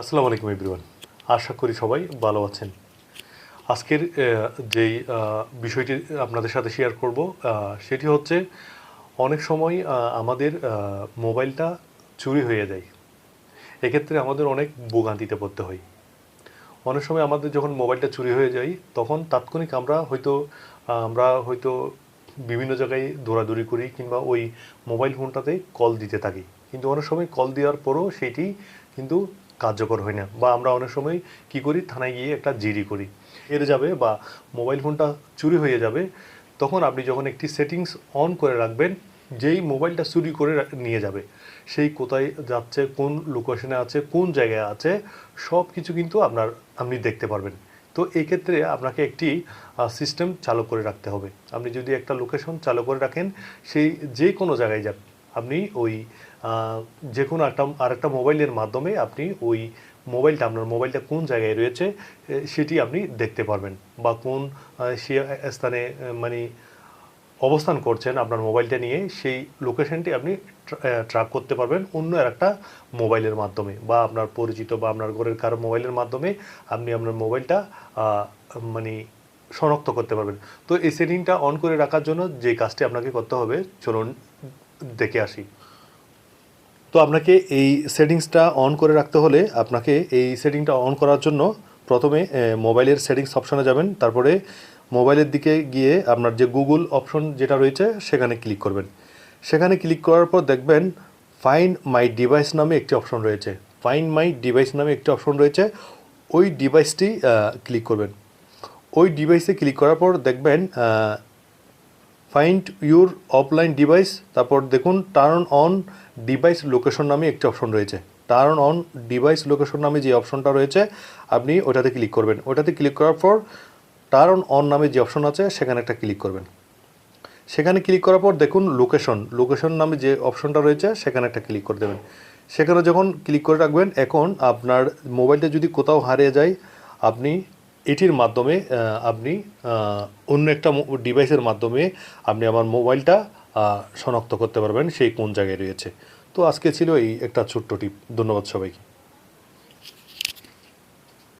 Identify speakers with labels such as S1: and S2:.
S1: আসসালামু আলাইকুম এভরিওয়ান আশা করি সবাই ভালো আছেন। আজকের যেই বিষয়টি আপনাদের সাথে শেয়ার করব সেটি হচ্ছে অনেক সময় আমাদের মোবাইলটা চুরি হয়ে যায়। এক্ষেত্রে আমাদের অনেক ভোগান্তিতে পড়তে হয়। অনেক সময় আমাদের যখন মোবাইলটা চুরি হয়ে যায়, তখন তাৎক্ষণিক আমরা হয়তো আমরা হয়তো বিভিন্ন জায়গায় দৌড়াদৌড়ি করি কিংবা ওই মোবাইল ফোনটাতে কল দিতে থাকি। কিন্তু অনেক সময় কল দেওয়ার পরও সেটি কিন্তু কার্যকর হয় না। বা আমরা অনেক সময় কি করি? থানায় গিয়ে একটা জিডি করি। এর যাবে বা মোবাইল ফোনটা চুরি হয়ে যাবে, তখন আপনি যখন একটি সেটিংস অন করে রাখবেন, যেই মোবাইলটা চুরি করে নিয়ে যাবে, সেই কোথায় যাচ্ছে, কোন লোকেশনে আছে, কোন জায়গায় আছে সব কিছু কিন্তু আপনার, আপনি দেখতে পারবেন। তো এই ক্ষেত্রে আপনাকে একটি সিস্টেম চালু করে রাখতে হবে। আপনি যদি একটা লোকেশন চালু করে রাখেন, সেই যে কোনো জায়গায় যান আপনি ওই যে কোনো একটা, আরেকটা মোবাইলের মাধ্যমে আপনি ওই মোবাইলটা, আপনার মোবাইলটা কোন জায়গায় রয়েছে সেটি আপনি দেখতে পারবেন বা কোন সে স্থানে মানে অবস্থান করছেন আপনার মোবাইলটা নিয়ে, সেই লোকেশনটি আপনি ট্র্যাক করতে পারবেন অন্য একটা মোবাইলের মাধ্যমে বা আপনার পরিচিত বা আপনার ঘরের কারও মোবাইলের মাধ্যমে আপনি আপনার মোবাইলটা মানে শনাক্ত করতে পারবেন। তো এই সেটিংটা অন করে রাখার জন্য যে কাজটি আপনাকে করতে হবে, চলুন দেখে আসি। তো আপনাকে এই সেটিংসটা অন করে রাখতে হলে আপনাকে এই সেটিংটা অন করার জন্য প্রথমে মোবাইলের সেটিংস অপশনে যাবেন। তারপরে মোবাইলের দিকে গিয়ে আপনার যে গুগল অপশন যেটা রয়েছে, সেখানে ক্লিক করবেন। সেখানে ক্লিক করার পর দেখবেন ফাইন মাই ডিভাইস নামে একটি অপশন রয়েছে। ফাইন মাই ডিভাইস নামে একটি অপশন রয়েছে। ওই ডিভাইসটি ক্লিক করবেন। ওই ডিভাইসে ক্লিক করার পর দেখবেন ফাইন্ড ইউর অফলাইন ডিভাইস তারপর দেখুন টার্ন অন ডিভাইস লোকেশন নামে একটি অপশন রয়েছে। টার্ন অন ডিভাইস লোকেশন নামে যে অপশনটা রয়েছে, আপনি ওটাতে ক্লিক করবেন। ওটাতে ক্লিক করার পর টার্ন অন নামে যে অপশন আছে, সেখানে একটা ক্লিক করবেন। সেখানে ক্লিক করার পর দেখুন লোকেশন লোকেশন নামে যে অপশনটা রয়েছে, সেখানে একটা ক্লিক করে দেবেন। সেখানে যখন ক্লিক করে রাখবেন, এখন আপনার মোবাইলটা যদি কোথাও হারিয়ে যায়, আপনি এটির মাধ্যমে আপনি অন্য একটা ডিভাইসের মাধ্যমে আপনি আমার মোবাইলটা শনাক্ত করতে পারবেন, সেই কোন জায়গায় রয়েছে। তো আজকে ছিল এই একটা ছোট্ট টিপ ধন্যবাদ সবাইকে।